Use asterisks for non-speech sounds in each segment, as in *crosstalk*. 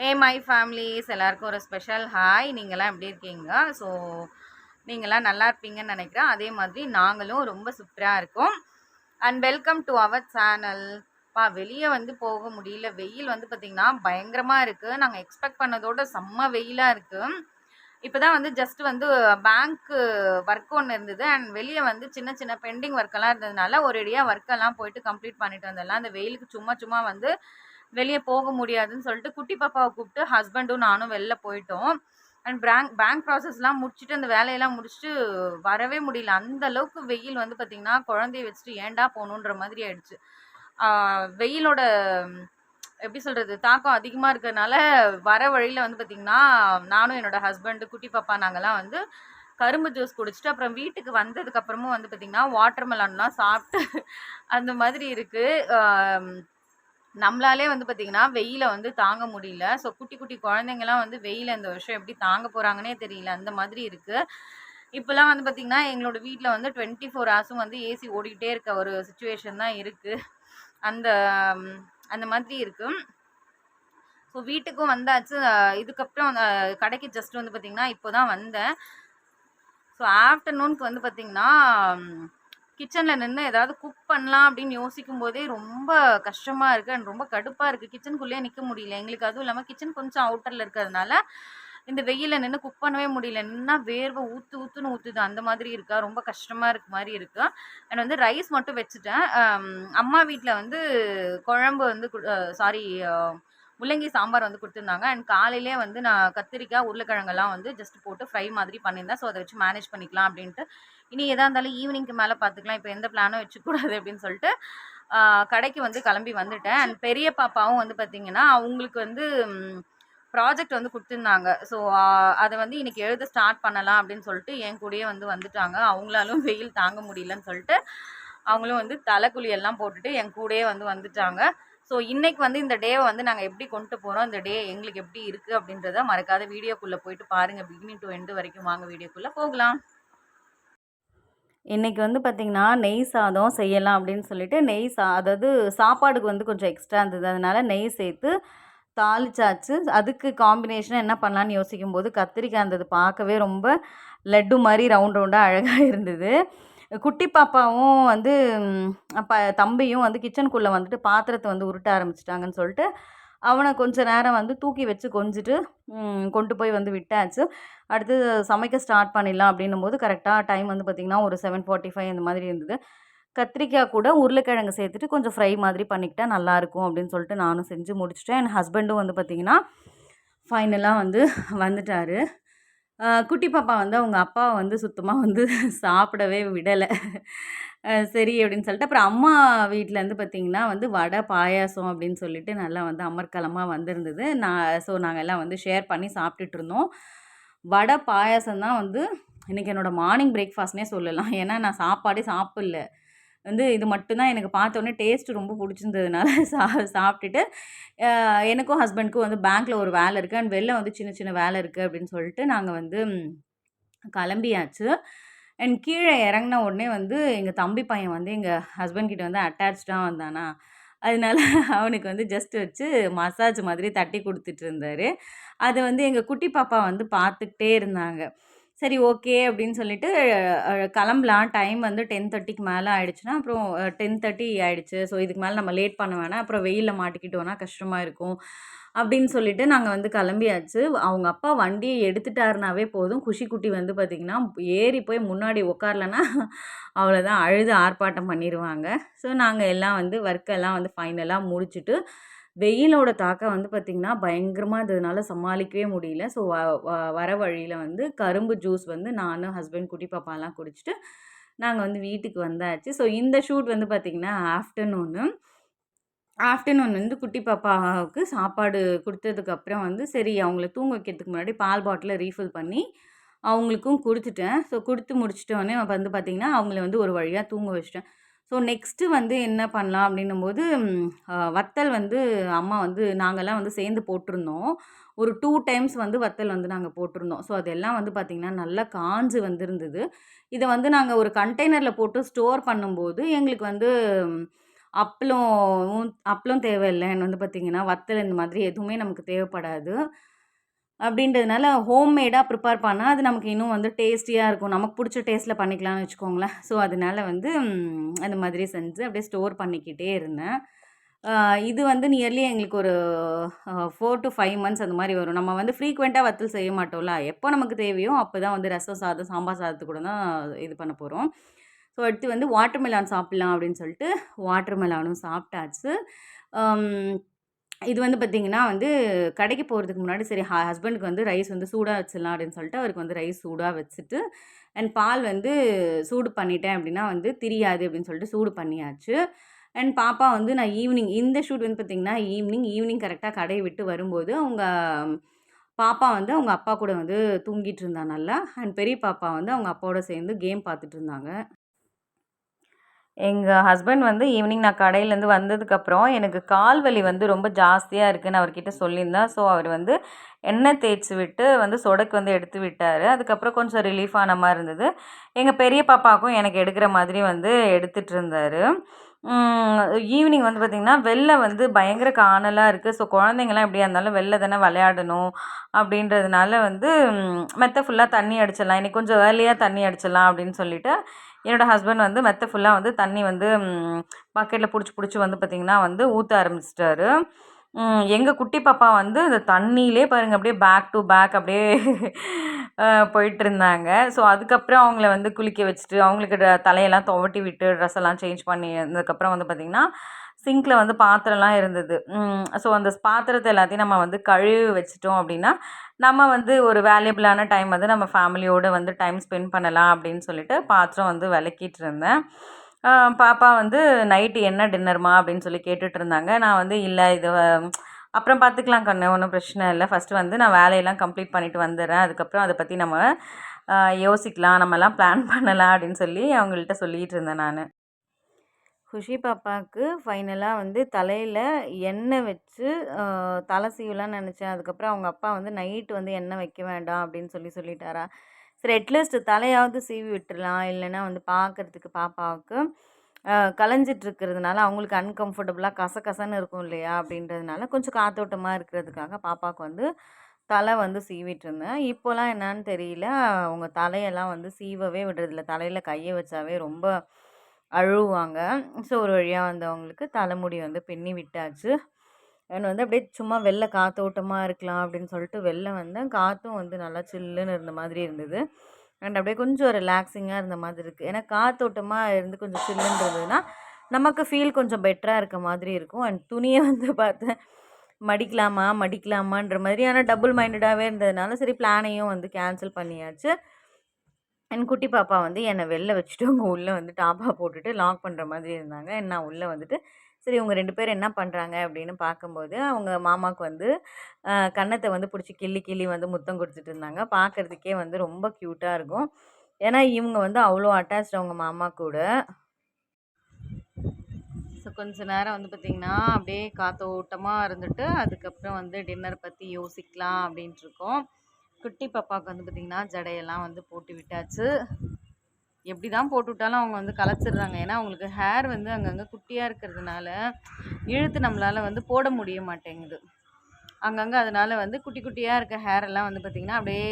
Hey my families எல்லாருக்கும் ஒரு special hi நீங்களாம் எப்படி இருக்கீங்க? ஸோ நீங்களாம் நல்லா இருப்பீங்கன்னு நினைக்கிறேன். அதே மாதிரி நாங்களும் ரொம்ப சூப்பராக இருக்கோம். And welcome to our channel பா வெளியே வந்து போக முடியல. வெயில் வந்து பார்த்திங்கன்னா பயங்கரமாக இருக்குது நாங்கள் எக்ஸ்பெக்ட் பண்ணதோட செம்ம வெயிலாக இருக்குது இப்போ தான் வந்து ஜஸ்ட் வந்து பேங்க்கு ஒர்க் ஒன்று இருந்தது. அண்ட் வெளியே வந்து சின்ன சின்ன பெண்டிங் ஒர்க்கெல்லாம் இருந்ததுனால ஒரேடியாக ஒர்க்கெல்லாம் போயிட்டு கம்ப்ளீட் பண்ணிட்டு வந்துடலாம் அந்த வெயிலுக்கு சும்மா சும்மா வந்து வெளியே போக முடியாதுன்னு சொல்லிட்டு குட்டி பாப்பாவை கூப்பிட்டு ஹஸ்பண்டும் நானும் வெளில போயிட்டோம். அண்ட் பேங்க் பேங்க் ப்ராசஸ்லாம் முடிச்சுட்டு அந்த வேலையெல்லாம் முடிச்சுட்டு வரவே முடியல. அந்த அளவுக்கு வெயில் வந்து பார்த்திங்கன்னா குழந்தைய வச்சுட்டு ஏன்டா போகணுன்ற மாதிரி ஆயிடுச்சு. வெயிலோட எப்படி சொல்கிறது தாக்கம் அதிகமாக இருக்கிறதுனால வர வழியில் வந்து பார்த்திங்கன்னா நானும் என்னோட ஹஸ்பண்டு குட்டி பாப்பா நாங்கள்லாம் வந்து கரும்பு ஜூஸ் குடிச்சிட்டு அப்புறம் வீட்டுக்கு வந்ததுக்கப்புறமும் வந்து பார்த்திங்கன்னா வாட்டர் மெலான்லாம் சாப்பிட்டு அந்த மாதிரி இருக்குது நம்மளாலே வந்து பார்த்திங்கன்னா வெயிலை வந்து தாங்க முடியல. ஸோ குட்டி குட்டி குழந்தைங்கலாம் வந்து வெயில இந்த வருஷம் எப்படி தாங்க போகிறாங்கன்னே தெரியல. அந்த மாதிரி இருக்குது இப்போலாம் வந்து பார்த்திங்கன்னா எங்களோட வீட்டில் வந்து டுவெண்ட்டி ஃபோர் ஹவர்ஸும் வந்து ஏசி ஓடிக்கிட்டே இருக்க ஒரு சுச்சுவேஷன் தான் இருக்குது அந்த அந்த மாதிரி இருக்குது ஸோ வீட்டுக்கும் வந்தாச்சு. இதுக்கப்புறம் கடைக்கு ஜஸ்ட் வந்து பார்த்திங்கன்னா இப்போ தான் வந்தேன் ஸோ ஆஃப்டர்நூனுக்கு வந்து பார்த்திங்கன்னா கிச்சனில் நின்று ஏதாவது குக் பண்ணலாம் அப்படின்னு யோசிக்கும் போதே ரொம்ப கஷ்டமாக இருக்குது அண்ட் ரொம்ப கடுப்பாக இருக்குது கிச்சனுக்குள்ளேயே நிற்க முடியல. எங்களுக்கு அதுவும் இல்லாமல் கிச்சன் கொஞ்சம் அவுட்டரில் இருக்கிறதுனால இந்த வெயிலில் நின்று குக் பண்ணவே முடியல. நின்னா வேர்வை ஊற்று ஊற்றுன்னு ஊற்றுது அந்த மாதிரி இருக்கா? ரொம்ப கஷ்டமாக இருக்க மாதிரி இருக்கு. அண்ட் வந்து ரைஸ் மட்டும் வச்சுட்டேன். அம்மா வீட்டில் வந்து குழம்பு வந்து சாரி முள்ளங்கி சாம்பார் வந்து கொடுத்துருந்தாங்க. அண்ட் காலையிலே வந்து நான் கத்திரிக்காய் உருளைக்கிழங்கெல்லாம் வந்து ஜஸ்ட் போட்டு ஃப்ரை மாதிரி பண்ணியிருந்தேன். ஸோ அதை வச்சு மேனேஜ் பண்ணிக்கலாம் அப்படின்ட்டு. இனி எதாக இருந்தாலும் ஈவினிங்க்கு மேலே பார்த்துக்கலாம் இப்போ எந்த பிளானும் வச்சுக்கூடாது அப்படின்னு சொல்லிட்டு கடைக்கு வந்து கிளம்பி வந்துட்டேன். அண்ட் பெரிய பாப்பாவும் வந்து பார்த்தீங்கன்னா அவங்களுக்கு வந்து ப்ராஜெக்ட் வந்து கொடுத்துருந்தாங்க. ஸோ அதை வந்து இன்னைக்கு எழுத ஸ்டார்ட் பண்ணலாம் அப்படின்னு சொல்லிட்டு என் கூடயே வந்து வந்துட்டாங்க. அவங்களாலும் வெயில் தாங்க முடியலன்னு சொல்லிட்டு அவங்களும் வந்து தலைக்குழி எல்லாம் போட்டுட்டு என் கூடயே வந்து வந்துட்டாங்க. ஸோ இன்னைக்கு வந்து இந்த டேவை வந்து நாங்கள் எப்படி கொண்டு போகிறோம் இந்த டே எங்களுக்கு எப்படி இருக்குது அப்படின்றத மறக்காத வீடியோக்குள்ளே போயிட்டு பாருங்கள் பிகினிங் டு எண்டு வரைக்கும் வாங்க வீடியோக்குள்ளே போகலாம். இன்றைக்கி வந்து பார்த்திங்கன்னா நெய் சாதம் செய்யலாம் அப்படின்னு சொல்லிட்டு நெய் சா அதாவது சாப்பாடுக்கு வந்து கொஞ்சம் எக்ஸ்ட்ரா இருந்தது. அதனால் நெய் சேர்த்து தாளிச்சாச்சு. அதுக்கு காம்பினேஷனாக என்ன பண்ணலான்னு யோசிக்கும்போது கத்திரிக்காய் இருந்தது பார்க்கவே ரொம்ப லட்டு மாதிரி ரவுண்ட் ரவுண்டாக அழகாக இருந்தது. குட்டி பாப்பாவும் வந்து ம், தம்பியும் வந்து கிச்சனுக்குள்ளே வந்துட்டு பாத்திரத்தை வந்து உருட்ட ஆரம்பிச்சிட்டாங்கன்னு சொல்லிட்டு அவனை கொஞ்ச நேரம் வந்து தூக்கி வச்சு கொஞ்சிட்டு கொண்டு போய் வந்து விட்டாச்சு. அடுத்து சமைக்க ஸ்டார்ட் பண்ணிடலாம் அப்படின்னும் போது கரெக்டாக டைம் வந்து பார்த்திங்கன்னா ஒரு செவன் ஃபார்ட்டி ஃபைவ் இந்த மாதிரி இருந்தது. கத்திரிக்காய் கூட உருளைக்கிழங்கு சேர்த்துட்டு கொஞ்சம் ஃப்ரை மாதிரி பண்ணிக்கிட்டா நல்லாயிருக்கும் அப்படின்னு சொல்லிட்டு நானும் செஞ்சு முடிச்சுட்டேன். என் ஹஸ்பண்டும் வந்து பார்த்திங்கன்னா ஃபைனலாக வந்து வந்துட்டார். குட்டி பாப்பா வந்து அவங்க அப்பாவை வந்து சுத்தமாக வந்து சாப்பிடவே விடலை. சரி அப்படின்னு சொல்லிட்டு அப்புறம் அம்மா வீட்டிலேருந்து பார்த்திங்கன்னா வந்து வடை பாயாசம் அப்படின்னு சொல்லிட்டு நல்லா வந்து அமர்க்கலமாக வந்திருந்தது. நான் ஸோ நாங்கள் எல்லாம் வந்து ஷேர் பண்ணி சாப்பிட்டுட்டு இருந்தோம். வடை பாயாசம் தான் வந்து இன்றைக்கி என்னோடய மார்னிங் பிரேக்ஃபாஸ்ட்னே சொல்லலாம். ஏன்னா நான் சாப்பாடே சாப்பிடல. வந்து இது மட்டும்தான் எனக்கு பார்த்தோன்னே டேஸ்ட் ரொம்ப பிடிச்சிருந்ததுனால *laughs* சா சாப்பிட்டுட்டு எனக்கும் ஹஸ்பண்ட்க்கும் வந்து பேங்க்கில் ஒரு வேலை இருக்குது அண்ட் வெளில வந்து சின்ன சின்ன வேலை இருக்குது அப்படின்னு சொல்லிட்டு நாங்கள் வந்து கிளம்பியாச்சு. அண்ட் கீழே இறங்குன உடனே வந்து எங்கள் தம்பி பையன் வந்து எங்கள் ஹஸ்பண்ட் கிட்ட வந்து அட்டாச்சாக வந்தானா. அதனால *laughs* அவனுக்கு வந்து ஜஸ்ட் வச்சு மசாஜ் மாதிரி தட்டி கொடுத்துட்டு இருந்தாரு. அதை வந்து எங்கள் குட்டி பாப்பா வந்து பார்த்துக்கிட்டே இருந்தாங்க. சரி ஓகே அப்படின்னு சொல்லிட்டு கிளம்பலாம். டைம் வந்து டென் தேர்ட்டிக்கு மேலே ஆயிடுச்சுன்னா அப்புறம் டென் தேர்ட்டி ஆயிடுச்சு. ஸோ இதுக்கு மேலே நம்ம லேட் பண்ண வேணாம். அப்புறம் வெயிலில் மாட்டிக்கிட்டோன்னா கஷ்டமாக இருக்கும் அப்படின்னு சொல்லிட்டு நாங்கள் வந்து கிளம்பியாச்சு. அவங்க அப்பா வண்டியை எடுத்துட்டாருனாவே போதும். குஷி குட்டி வந்து பார்த்திங்கன்னா ஏறி போய் முன்னாடி உட்காரலன்னா அவ்வளோதான் அழுது ஆர்ப்பாட்டம் பண்ணிடுவாங்க ஸோ நாங்கள் எல்லாம் வந்து ஒர்க்கெல்லாம் வந்து ஃபைனலாக முடிச்சுட்டு வெயிலோட தாக்கம் வந்து பார்த்திங்கன்னா பயங்கரமாக இருந்ததுனால சமாளிக்கவே முடியல. ஸோ வ வர வழியில் வந்து கரும்பு ஜூஸ் வந்து நானும் ஹஸ்பண்ட் குட்டி பாப்பாலாம் குடிச்சிட்டு நாங்கள் வந்து வீட்டுக்கு வந்தாச்சு. ஸோ இந்த ஷூட் வந்து பார்த்திங்கன்னா ஆஃப்டர்நூனு ஆஃப்டர்நூன் வந்து குட்டி பாப்பாவுக்கு சாப்பாடு கொடுத்ததுக்கப்புறம் வந்து சரி அவங்கள தூங்க வைக்கிறதுக்கு முன்னாடி பால் பாட்டிலை ரீஃபில் பண்ணி அவங்களுக்கும் கொடுத்துட்டேன். ஸோ கொடுத்து முடிச்சிட்டோடனே வந்து பார்த்திங்கன்னா அவங்கள வந்து ஒரு வழியாக தூங்க வச்சிட்டேன். ஸோ நெக்ஸ்ட்டு வந்து என்ன பண்ணலாம் அப்படின்னும் போது வத்தல் வந்து அம்மா வந்து நாங்கள்லாம் வந்து சேர்ந்து போட்டிருந்தோம். ஒரு டூ டைம்ஸ் வந்து வத்தல் வந்து நாங்கள் போட்டிருந்தோம். ஸோ அதெல்லாம் வந்து பார்த்திங்கன்னா நல்லா காஞ்சு வந்திருந்தது. இதை வந்து நாங்கள் ஒரு கண்டெய்னரில் போட்டு ஸ்டோர் பண்ணும்போது எங்களுக்கு வந்து அப்பளம் அப்பளம் தேவையில்ல. வந்து பார்த்திங்கன்னா வத்தல் இந்த மாதிரி எதுவுமே நமக்கு தேவைப்படாது. அப்படின்றதுனால ஹோம்மேடாக ப்ரிப்பேர் பண்ணால் அது நமக்கு இன்னும் வந்து டேஸ்டியாக இருக்கும். நமக்கு பிடிச்ச டேஸ்ட்டில் பண்ணிக்கலாம்னு வச்சுக்கோங்களேன். ஸோ அதனால வந்து அந்த மாதிரி செஞ்சு அப்படியே ஸ்டோர் பண்ணிக்கிட்டே இருந்தேன். இது வந்து நியர்லி எங்களுக்கு ஒரு ஃபோர் டு ஃபைவ் மந்த்ஸ் அந்த மாதிரி வரும். நம்ம வந்து ஃப்ரீக்வெண்ட்டாக வத்தல் செய்ய மாட்டோம்ல. எப்போ நமக்கு தேவையோ அப்போ தான் வந்து ரசம் சாதம் சாம்பார் சாதத்து கூட தான் இது பண்ண போகிறோம் ஸோ அடுத்து வந்து வாட்டர் மெலான் சாப்பிட்லாம் அப்படின்னு சொல்லிட்டு வாட்டர் மெலானும் சாப்பிட்டாச்சு இது வந்து பார்த்திங்கன்னா வந்து கடைக்கு போகிறதுக்கு முன்னாடி சரி ஹஸ்பண்டுக்கு வந்து ரைஸ் வந்து சூடாக வச்சிடலாம் அப்படின்னு சொல்லிட்டு அவருக்கு வந்து ரைஸ் சூடாக வச்சுட்டு அண்ட் பால் வந்து சூடு பண்ணிட்டேன் அப்படின்னா வந்து திரியாது அப்படின்னு சொல்லிட்டு சூடு பண்ணியாச்சு. அண்ட் பாப்பா வந்து நான் ஈவினிங் இந்த ஷூட் வந்து பார்த்திங்கன்னா ஈவினிங் ஈவினிங் கரெக்டாக கடையை விட்டு வரும்போது அவங்க பாப்பா வந்து அவங்க அப்பா கூட வந்து தூங்கிட்டு இருந்தா நல்லா. அண்ட் பெரிய பாப்பா வந்து அவங்க அப்பாவோட சேர்ந்து கேம் பார்த்துட்டு இருந்தாங்க. எங்கள் ஹஸ்பண்ட் வந்து ஈவினிங் நான் கடையிலேருந்து வந்ததுக்கப்புறம் எனக்கு கால் வலி வந்து ரொம்ப ஜாஸ்தியாக இருக்குதுன்னு அவர்கிட்ட சொல்லியிருந்தேன் ஸோ அவர் வந்து எண்ணெய் தேய்ச்சி விட்டு வந்து சொடக்கு வந்து எடுத்து விட்டார். அதுக்கப்புறம் கொஞ்சம் ரிலீஃப் ஆன மாதிரி இருந்தது. எங்கள் பெரிய பாப்பாவுக்கும் எனக்கு எடுக்கிற மாதிரி வந்து எடுத்துகிட்டு இருந்தார். ஈவினிங் வந்து பார்த்திங்கன்னா வெளில வந்து பயங்கர காணலாக இருக்குது ஸோ குழந்தைங்கலாம் எப்படியா இருந்தாலும் வெளில தானே விளையாடணும் அப்படின்றதுனால வந்து மெத்த ஃபுல்லாக தண்ணி அடிச்சிடலாம். இன்னைக்கு கொஞ்சம் ஏர்லியாக தண்ணி அடிச்சிடலாம் அப்படின்னு சொல்லிட்டு என்னோடய ஹஸ்பண்ட் வந்து மெத்த ஃபுல்லாக வந்து தண்ணி வந்து பக்கெட்டில் பிடிச்சி பிடிச்சி வந்து பார்த்திங்கன்னா வந்து ஊற்ற ஆரம்பிச்சிட்டாரு. எங்கள் குட்டி பாப்பா வந்து இந்த தண்ணியிலே பாருங்க அப்படியே பேக் டு பேக் அப்படியே போயிட்டு இருந்தாங்க. ஸோ அதுக்கப்புறம் அவங்கள வந்து குளிக்க வச்சுட்டு அவங்களுக்கு ட- தலையெல்லாம் துவட்டி விட்டு ட்ரெஸ் எல்லாம் சேஞ்ச் பண்ணி இருந்ததுக்கப்புறம் வந்து பார்த்திங்கன்னா சிங்கில் வந்து பாத்திரம்லாம் இருந்தது. ஸோ அந்த பாத்திரத்தை எல்லாத்தையும் நம்ம வந்து கழுவி வச்சிட்டோம் அப்படின்னா நம்ம வந்து ஒரு வேல்யூபிளான டைம் வந்து நம்ம ஃபேமிலியோடு வந்து டைம் ஸ்பெண்ட் பண்ணலாம் அப்படின்னு சொல்லிட்டு பாத்திரம் வந்து விளக்கிட்டு இருந்தேன். பாப்பா வந்து நைட்டு என்ன டின்னர்மா அப்படின்னு சொல்லி கேட்டுட்டு இருந்தாங்க. நான் வந்து இல்லை இது அப்புறம் பார்த்துக்கலாம் கண்ணு ஒன்றும் பிரச்சனை இல்லை. ஃபஸ்ட்டு வந்து நான் வேலையெல்லாம் கம்ப்ளீட் பண்ணிவிட்டு வந்துடுறேன். அதுக்கப்புறம் அதை பற்றி நம்ம யோசிக்கலாம். நம்மலாம் பிளான் பண்ணலாம் அப்படின்னு சொல்லி அவங்கள்ட்ட சொல்லிகிட்டு இருந்தேன் நான். குஷி பாப்பாவுக்கு ஃபைனலாக வந்து தலையில் எண்ணெய் வச்சு தலை சீவலான்னு நினச்சேன். அதுக்கப்புறம் அவங்க அப்பா வந்து நைட்டு வந்து எண்ணெய் வைக்க வேண்டாம் அப்படின்னு சொல்லி சொல்லிட்டாரா. சரி அட்லீஸ்ட் தலையாவது சீவி விட்டுடலாம். இல்லைன்னா வந்து பார்க்கறதுக்கு பாப்பாவுக்கு ஆஹ் கலைஞ்சிட்டு இருக்கிறதுனால அவங்களுக்கு அன்கம்ஃபர்டபுளாக கசகசன்னு இருக்கும் இல்லையா அப்படின்றதுனால கொஞ்சம் காத்தோட்டமாக இருக்கிறதுக்காக பாப்பாவுக்கு வந்து தலை வந்து சீவிட்டு இருந்தேன். இப்போலாம் என்னன்னு தெரியல. அவங்க தலையெல்லாம் வந்து சீவவே விடுறதில்ல. தலையில் கையை வச்சாவே ரொம்ப அழுவாங்க ஸோ ஒரு வழியாக வந்து அவங்களுக்கு தலைமுடி வந்து பின்னி விட்டாச்சு. அண்ட் வந்து அப்படியே சும்மா வெளில காத்தோட்டமாக இருக்கலாம் அப்படின்னு சொல்லிட்டு வெளில வந்தேன். காற்றும் வந்து நல்லா சில்லுன்னு இருந்த மாதிரி இருந்தது. அண்ட் அப்படியே கொஞ்சம் ரிலாக்ஸிங்காக இருந்த மாதிரி இருக்குது ஏன்னா காத்தோட்டமாக இருந்து கொஞ்சம் சில்லுன்னு இருந்ததுன்னா நமக்கு ஃபீல் கொஞ்சம் பெட்டராக இருக்க மாதிரி இருக்கும். அண்ட் துணியை வந்து பார்த்தேன் மடிக்கலாமா? மடிக்கலாமான்ற மாதிரி. ஆனால் டபுள் மைண்டடாகவே இருந்ததுனால சரி பிளானையும் வந்து கேன்சல் பண்ணியாச்சு. என் குட்டி பாப்பா வந்து என்னை வெளில வச்சுட்டு அவங்க உள்ளே வந்து டாப்பா போட்டுட்டு லாக் பண்ணுற மாதிரி இருந்தாங்க. நான் உள்ளே வந்துட்டு சரி இவங்க ரெண்டு பேரும் என்ன பண்ணுறாங்க அப்படின்னு பார்க்கும்போது அவங்க மாமாவுக்கு வந்து கன்னத்தை வந்து பிடிச்சி கிள்ளி கிள்ளி வந்து முத்தம் கொடுத்துட்டு இருந்தாங்க. பார்க்குறதுக்கே வந்து ரொம்ப க்யூட்டாக இருக்கும். ஏன்னா இவங்க வந்து அவ்வளோ அட்டாச்ட் அவங்க மாமா கூட. ஸோ கொஞ்ச நேரம் வந்து பார்த்திங்கன்னா அப்படியே காத்தோட்டமாக இருந்துட்டு அதுக்கப்புறம் வந்து டின்னர் பற்றி யோசிக்கலாம் அப்படின்ட்டுருக்கோம் குட்டி பாப்பாவுக்கு வந்து பார்த்திங்கன்னா ஜடையெல்லாம் வந்து போட்டு விட்டாச்சு. எப்படி தான் போட்டு விட்டாலும் அவங்க வந்து கலைச்சிடுறாங்க ஏன்னா அவங்களுக்கு ஹேர் வந்து அங்கங்கே குட்டியாக இருக்கிறதுனால இழுத்து நம்மளால் வந்து போட முடிய மாட்டேங்குது. அங்கங்கே அதனால் வந்து குட்டி குட்டியாக இருக்க ஹேரெல்லாம் வந்து பார்த்திங்கன்னா அப்படியே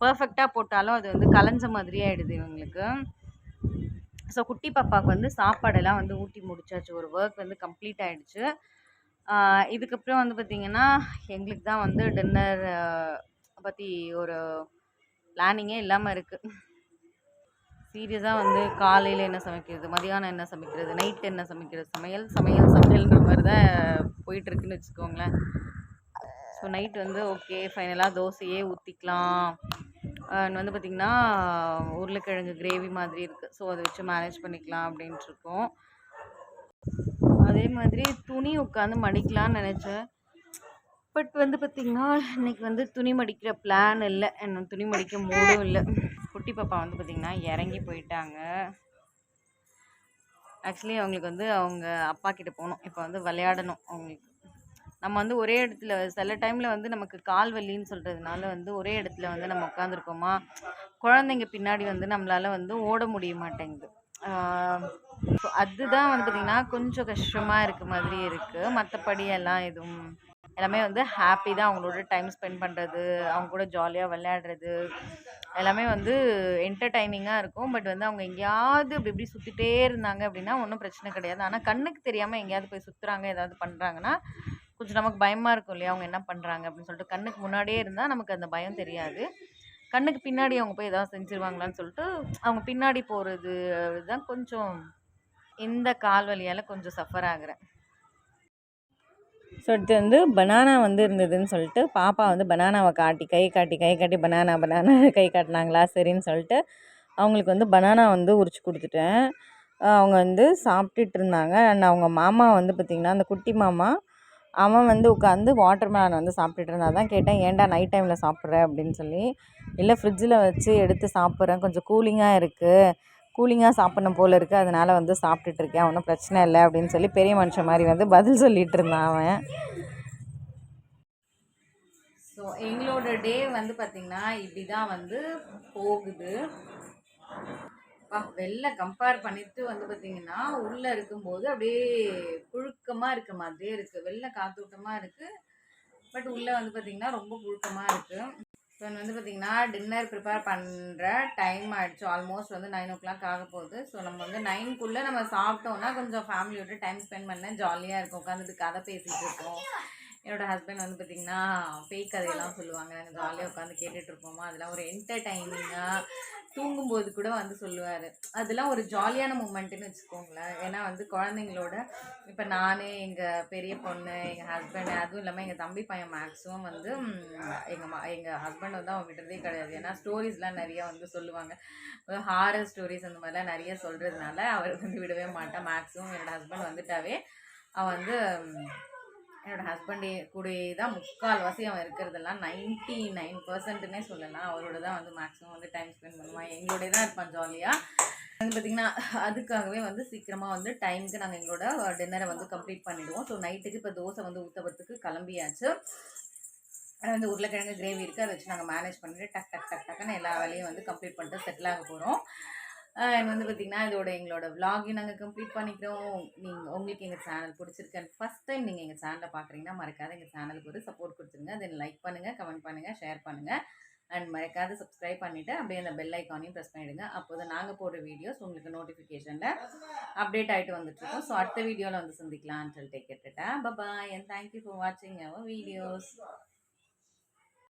பர்ஃபெக்டாக போட்டாலும் அது வந்து கலைஞ்ச மாதிரி ஆகிடுது இவங்களுக்கு. ஸோ குட்டி பாப்பாவுக்கு வந்து சாப்பாடெல்லாம் வந்து ஊட்டி முடிச்சாச்சு. ஒரு ஒர்க் வந்து கம்ப்ளீட் ஆகிடுச்சு இதுக்கப்புறம் வந்து பார்த்திங்கன்னா எங்களுக்கு தான் வந்து டின்னர் பற்றி ஒரு பிளானிங்கே இல்லாமல் இருக்குது சீரியஸாக வந்து காலையில் என்ன சமைக்கிறது மதியானம் என்ன சமைக்கிறது நைட் என்ன சமைக்கிறது சமையல் சமையல் சமையல்ன்ற மாதிரி தான் போயிட்டுருக்குன்னு வச்சுக்கோங்களேன். ஸோ நைட் வந்து ஓகே ஃபைனலாக தோசையே ஊற்றிக்கலாம் வந்து பார்த்திங்கன்னா உருளைக்கிழங்கு கிரேவி மாதிரி இருக்குது ஸோ அதை வச்சு மேனேஜ் பண்ணிக்கலாம் அப்படின்ட்டுருக்கோம் அதே மாதிரி துணி உட்காந்து மடிக்கலாம்னு நினச்சேன். பட் வந்து பார்த்திங்கன்னா இன்றைக்கி வந்து துணி மடிக்கிற பிளான் இல்லை. என்ன துணி மடிக்க மூடும் இல்லை. குட்டி பாப்பா வந்து பார்த்திங்கன்னா இறங்கி போயிட்டாங்க. ஆக்சுவலி அவங்களுக்கு வந்து அவங்க அப்பா கிட்டே போகணும். இப்போ வந்து விளையாடணும் அவங்களுக்கு. நம்ம வந்து ஒரே இடத்துல சில டைமில் வந்து நமக்கு கால் வலின்னு சொல்கிறதுனால வந்து ஒரே இடத்துல வந்து நம்ம உட்காந்துருக்கோமா குழந்தைங்க பின்னாடி வந்து நம்மளால் வந்து ஓட முடிய மாட்டேங்குது. அதுதான் வந்து பார்த்திங்கன்னா கொஞ்சம் கஷ்டமாக இருக்க மாதிரி இருக்குது மற்றபடி எல்லாம் எதுவும் எல்லாமே வந்து ஹாப்பி தான் அவங்களோட டைம் ஸ்பெண்ட் பண்ணுறது அவங்க கூட ஜாலியாக விளையாடுறது. எல்லாமே வந்து என்டர்டைனிங்காக இருக்கும். பட் வந்து அவங்க எங்கேயாவது இப்படி இப்படி சுற்றிட்டே இருந்தாங்க அப்படின்னா ஒன்றும் பிரச்சனை கிடையாது. ஆனால் கண்ணுக்கு தெரியாமல் எங்கேயாவது போய் சுற்றுறாங்க ஏதாவது பண்ணுறாங்கன்னா கொஞ்சம் நமக்கு பயமாக இருக்கும் இல்லையா? அவங்க என்ன பண்ணுறாங்க அப்படின்னு சொல்லிட்டு கண்ணுக்கு முன்னாடியே இருந்தால் நமக்கு அந்த பயம் தெரியாது. கண்ணுக்கு பின்னாடி அவங்க போய் எதாவது செஞ்சுருவாங்களான்னு சொல்லிட்டு அவங்க பின்னாடி போகிறது தான் கொஞ்சம் இந்த கால் வலியால் கொஞ்சம் சஃபர் ஆகிறேன். ஸோ அடுத்து வந்து பனானா வந்து இருந்ததுன்னு சொல்லிட்டு பாப்பா வந்து பனானாவை காட்டி கை காட்டி கை காட்டி பனானா பனானா கை காட்டினாங்களா? சரின்னு சொல்லிட்டு அவங்களுக்கு வந்து பனானா வந்து உரிச்சு கொடுத்துட்டேன். அவங்க வந்து சாப்பிட்டுட்டு இருந்தாங்க. அண்ட் அவங்க மாமா வந்து பார்த்திங்கன்னா அந்த குட்டி மாமா அவன் வந்து உட்காந்து வாட்டர் மேலன் வந்து சாப்பிட்டுட்டு இருந்தான். தான் கேட்டேன் ஏன்டா நைட் டைமில் சாப்பிட்ற? அப்படின்னு சொல்லி. இல்லை ஃப்ரிட்ஜில் வச்சு எடுத்து சாப்பிட்றேன். கொஞ்சம் கூலிங்காக இருக்குது கூலிங்காக சாப்பிடணும் போல் இருக்குது அதனால் வந்து சாப்பிட்டுட்ருக்கேன் ஒன்றும் பிரச்சனை இல்லை அப்படின்னு சொல்லி பெரிய மனுஷன் மாதிரி வந்து பதில் சொல்லிட்டு இருந்தான் அவன். ஸோ எங்களோட டே வந்து பார்த்திங்கன்னா இப்படி தான் வந்து போகுது. அப்பா வெளில கம்பேர் பண்ணிட்டு வந்து பார்த்திங்கன்னா உள்ளே இருக்கும்போது அப்படியே புழுக்கமாக இருக்க மாதிரியே இருக்குது வெளில காத்தோட்டமாக இருக்குது பட் உள்ளே வந்து பார்த்திங்கன்னா ரொம்ப புழுக்கமாக இருக்குது ஸோ வந்து பார்த்திங்கன்னா டின்னர் ப்ரிப்பேர் பண்ணுற டைம் ஆகிடுச்சு ஆல்மோஸ்ட் வந்து நைன் ஓ கிளாக் ஆக போகுது. ஸோ நம்ம வந்து நைன்குள்ளே நம்ம சாப்பிட்டோன்னா கொஞ்சம் ஃபேமிலியோட டைம் ஸ்பெண்ட் பண்ண ஜாலியாக இருக்கும். உட்காந்துட்டு கதை பேசிகிட்டு இருக்கோம் என்னோடய ஹஸ்பண்ட் வந்து பார்த்திங்கன்னா பேய் கதையெல்லாம் சொல்லுவாங்க. நாங்கள் ஜாலியாக உட்காந்து கேட்டுட்ருப்போமா அதெல்லாம் ஒரு என்டர்டைனிங்காக தூங்கும்போது கூட வந்து சொல்லுவார். அதெல்லாம் ஒரு ஜாலியான மூமெண்ட்டுன்னு வச்சுக்கோங்களேன். ஏன்னா வந்து குழந்தைங்களோட இப்போ நான் எங்கள் பெரிய பொண்ணு எங்கள் ஹஸ்பண்ட் அதுவும் இல்லாமல் எங்கள் தம்பி பையன் மேக்ஸிமம் வந்து எங்கள் மா எங்கள் ஹஸ்பண்ட் வந்து அவங்க விடுறதே கிடையாது. ஏன்னா ஸ்டோரிஸ்லாம் நிறைய வந்து சொல்லுவாங்க. ஹாரர் ஸ்டோரிஸ் அந்த மாதிரிலாம் நிறைய சொல்கிறதுனால அவர் வந்து விடவே மாட்டான் மேக்ஸிமம் என்னோடய ஹஸ்பண்ட் வந்துட்டாவே அவன் வந்து என்னோடய ஹஸ்பண்டே கூடயே தான் முக்கால்வாசி அவன் இருக்கிறதெல்லாம் நைன்ட்டி நைன் பர்சன்ட்னே சொல்லலாம். அவரோட தான் வந்து மேக்ஸிமம் வந்து டைம் ஸ்பெண்ட் பண்ணுவான். எங்களோட தான் இருப்பான் ஜாலியாக வந்து பார்த்திங்கன்னா அதுக்காகவே வந்து சீக்கிரமாக வந்து டைமுக்கு நாங்கள் எங்களோட டின்னரை வந்து கம்ப்ளீட் பண்ணிவிடுவோம் ஸோ நைட்டுக்கு இப்போ தோசை வந்து ஊற்றறதுக்கு கிளம்பியாச்சு. வந்து உருளைக்கிழங்கு கிரேவி இருக்குது அதை வச்சு நாங்கள் மேனேஜ் பண்ணிவிட்டு டக் டக் டக் டக்குன்னு எல்லா வேலையும் வந்து கம்ப்ளீட் பண்ணிட்டு செட்டில் ஆக போகிறோம் அண்ட் வந்து பார்த்திங்கன்னா இதோட எங்களோட விலாகையும் நாங்கள் கம்ப்ளீட் பண்ணிக்கிறோம். நீங்கள் உங்களுக்கு எங்கள் சேனல் பிடிச்சிருக்கு அண்ட் ஃபஸ்ட் டைம் நீங்கள் எங்கள் சேனலில் பார்க்குறீங்கன்னா மறக்காத எங்கள் சேனலுக்கு ஒரு சப்போர்ட் கொடுத்துருங்க. தென் லைக் பண்ணுங்கள் கமெண்ட் பண்ணுங்கள் ஷேர் பண்ணுங்கள் அண்ட் மறக்காத சப்ஸ்கிரைப் பண்ணிவிட்டு அப்படியே அந்த பெல் ஐக்கானையும் ப்ரெஸ் பண்ணிவிடுங்க அப்போ தான் நாங்கள் போடுற வீடியோஸ் உங்களுக்கு நோட்டிஃபிகேஷனில் அப்டேட் ஆகிட்டு வந்துட்டுருக்கோம் ஸோ அடுத்த வீடியோவில் வந்து சந்திக்கலாம்னு சொல்லிட்டு கேட்டுட்டேன். பபாய் அண்ட் தேங்க்யூ ஃபார் வாட்சிங் அவர் வீடியோஸ்